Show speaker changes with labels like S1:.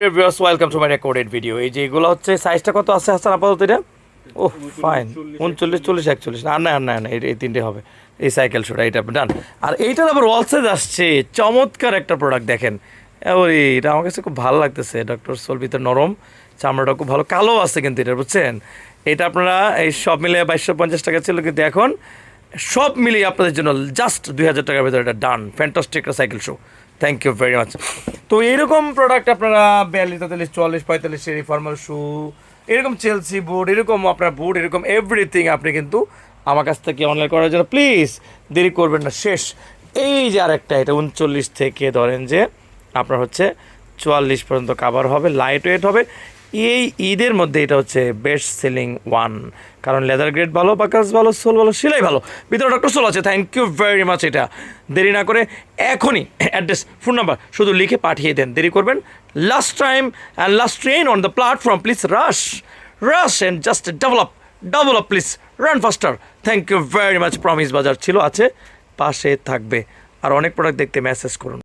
S1: Viewers welcome to my recorded video এই যে এগুলো হচ্ছে সাইজটা কত আছে হাসান আপাতত এটা? ও ফাইন উনচল্লিশ, চল্লিশ, একচল্লিশ। না না না না, এই তিনটে হবে। এই সাইকেল শুটা এটা ডান আর এইটার আবার ওয়াল আসছে। চমৎকার একটা প্রোডাক্ট দেখেন। ওই এটা আমার কাছে খুব ভালো লাগতেছে। ডক্টর সলভিতে নরম, চামড়াটা খুব ভালো, কালো আছে কিন্তু এটা, বুঝছেন? এটা আপনারা এই সব মিলিয়ে বাইশশো পঞ্চাশ টাকা ছিল কিন্তু এখন সব মিলিয়ে আপনাদের জন্য জাস্ট দুই হাজার টাকার ভিতরে এটা done fantastic cycle show thank you very much তো এইরকম প্রোডাক্ট আপনারা বিয়াল্লিশ, তেতাল্লিশ, চুয়াল্লিশ, পঁয়তাল্লিশ এই ফর্মাল শু এরকম চেলসি বুট এরকম আপনার বুট এরকম এভরিথিং আপনি কিন্তু আমার কাছ থেকে অনলাইন করার জন্য প্লিজ দেরি করবেন না। শেষ। এই যে আর একটা এটা উনচল্লিশ থেকে ধরেন যে আপনার হচ্ছে চুয়াল্লিশ পর্যন্ত কাভার হবে লাইট ওয়েট হবে। এই ঈদের মধ্যে এটা হচ্ছে বেস্ট সেলিং ওয়ান কারণ লেদার গ্রেড ভালো বাকাস ভালো সোল ভালো, সেলাই ভালো। ভিতরে ডক্টর সোল আছে থ্যাংক ইউ ভেরি মাচ এটা। দেরি না করে এখনই অ্যাড্রেস ফোন নাম্বার শুধু লিখে পাঠিয়ে দেন। দেরি করবেন last time and last train on the platform please rush rush and just develop develop please run faster thank you very much promise বাজার ছিল, আছে, পাশে থাকবে। আর অনেক প্রোডাক্ট দেখতে মেসেজ করুন।